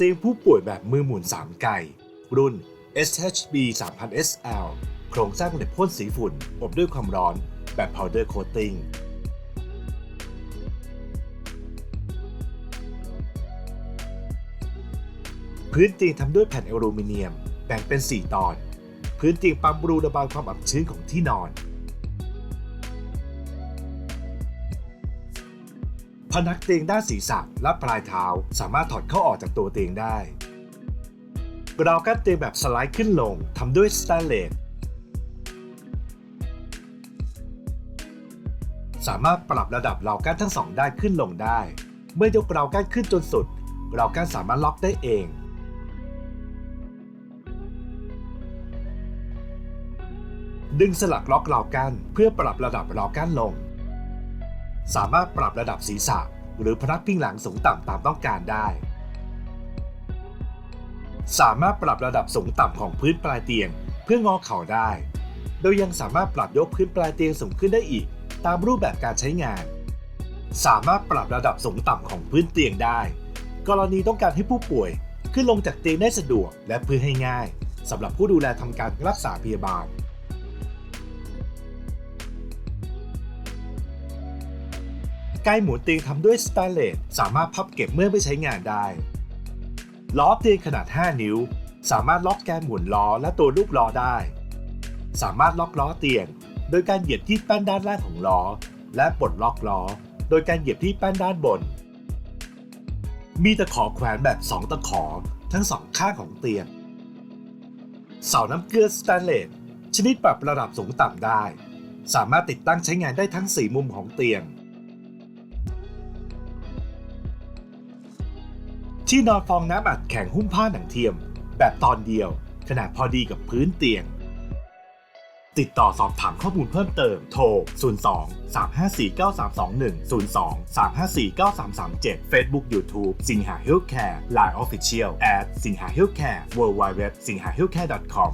เตียงผู้ป่วยแบบมือหมุน 3 ไก่ รุ่น SHB 3000 SL โครงสร้างเหล็กพ่นสีฝุ่น อบด้วยความร้อนแบบ powder coating พื้นเตียงทำด้วยแผ่นอลูมิเนียม แบ่งเป็น 4 ตอน พื้นเตียงปั๊มรูระบายความอับชื้นของที่นอน พนักเตียงด้านศีรษะและปลายเท้าสามารถถอดเข้าออกจากตัวเตียงได้ราวกั้นเตียงแบบสไลด์ขึ้นลงทำด้วยสแตนเลสสามารถปรับระดับราวกั้นทั้งสองด้านขึ้นลงได้ เมื่อยกราวกั้นขึ้นจนสุดราวกั้นสามารถล็อกได้เอง ดึงสลักล็อกราวกั้นเพื่อปรับระดับราวกั้นลง สามารถปรับระดับศีรษะ หรือพนักพิงหลังสูงต่ำตามต้องการได้ สามารถปรับระดับสูงต่ำของพื้นปลายเตียง เพื่องอเข่าได้ โดยยังสามารถปรับยกพื้นปลายเตียงสูงขึ้นได้อีก ตามรูปแบบการใช้งาน สามารถปรับระดับสูงต่ำของพื้นเตียงได้ กรณีต้องการให้ผู้ป่วย ขึ้นลงจากเตียงได้สะดวกและเพื่อให้ง่ายสำหรับผู้ดูแลทำการรักษาพยาบาล ไกล้หมุนเตียงทำด้วยสแตนเลสสามารถพับเก็บเมื่อไม่ใช้งานได้ ล้อเตียงขนาด 5 นิ้ว สามารถล็อกแกนหมุนล้อและตัวลูกล้อได้ สามารถล็อกล้อเตียง โดยการเหยียบที่แป้นด้านล่างของล้อ และปลดล็อกล้อ โดยการเหยียบที่แป้นด้านบน มีตะขอแขวนแบบ 2 ตะขอทั้งสองข้างของเตียง เสาน้ำเกลือสแตนเลสชนิดปรับระดับสูงต่ำได้ สามารถติดตั้งใช้งานได้ทั้ง 4 มุมของเตียง ที่นอนฟองน้ำอัดแข็งหุ้มผ้าหนังเทียม แบบตอนเดียว ขนาดพอดีกับพื้นเตียง ติดต่อสอบถามข้อมูลเพิ่มเติมโทร 02 354 9321 02 354 9337 Facebook YouTube สิงหา Healthcare Line Official at สิงหา Healthcare w w w สิงหา Healthcare com